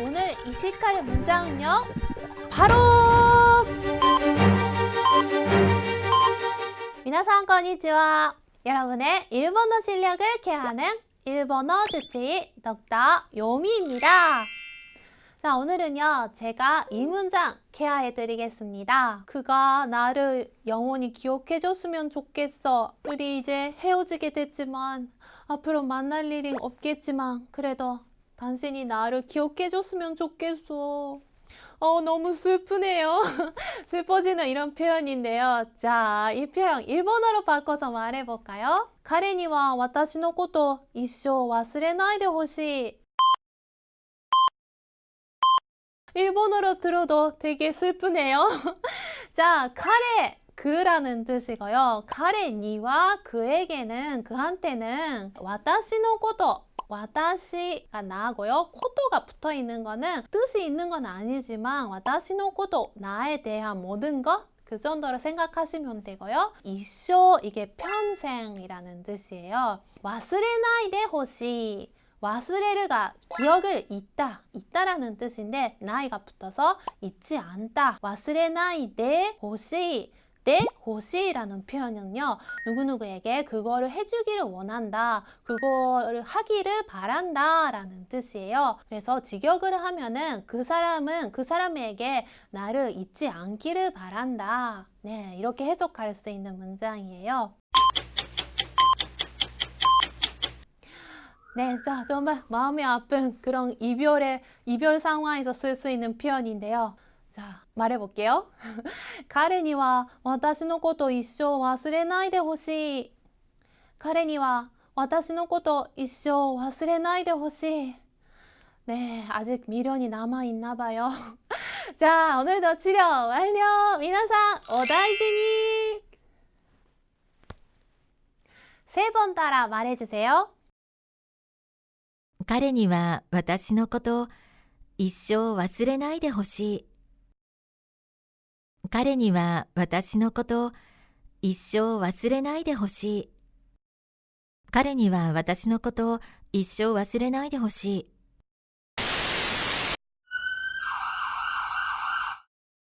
오늘 이시카의 문장은요. 바로 皆さんこんにちは. 여러분의 일본어 실력을 케어하는 일본어 주치의 덕다 요미입니다. 자, 오늘은요, 제가 이 문장 케어해 드리겠습니다. 그가 나를 영원히 기억해 줬으면 좋겠어. 우리 이제 헤어지게 됐지만, 앞으로 만날 일이 없겠지만, 그래도 당신이 나를 기억해줬으면 좋겠어. 어, 너무 슬프네요. 슬퍼지는 이런 표현인데요. 자, 이 표현 일본어로 바꿔서 말해볼까요? 카레니와 와타시노 코토 이쇼 와스레나이데 호시. 일본어로 들어도 되게 슬프네요. 자, 카레 그라는 뜻이고요. 카레니와 그에게는 그한테는 와타시노 코토 와타시가 나고요. 코토가 붙어 있는 거는 뜻이 있는 건 아니지만 와타시노 코토 나에 대한 모든 것 그 정도로 생각하시면 되고요. 이쇼 이게 평생이라는 뜻이에요. 와스레나이데 호시 와스레르가 기억을 잊다, 잊다라는 뜻인데 나이가 붙어서 잊지 않다. 와스레나이데 호시 내 호시라는 표현은요 누구누구에게 그거를 해주기를 원한다 그거를 하기를 바란다 라는 뜻이에요. 그래서 직역을 하면은 그 사람은 그 사람에게 나를 잊지 않기를 바란다. 네 이렇게 해석할 수 있는 문장이에요. 네, 자, 정말 마음이 아픈 그런 이별의, 이별 상황에서 쓸 수 있는 표현인데요. 자, 말해볼게요. 彼には私のこと一生忘れないでほしい。彼には私のこと一生忘れないでほしい。 네, 아직 미련이 남아있나 봐요. 자, 오늘도 치료 완료! 미나상, 오다이지니! 세 번 따라 말해주세요. 彼には私のこと一生忘れないでほしい。 彼には私のこと一生忘れないでほしい。彼には私のこと一生忘れないでほしい。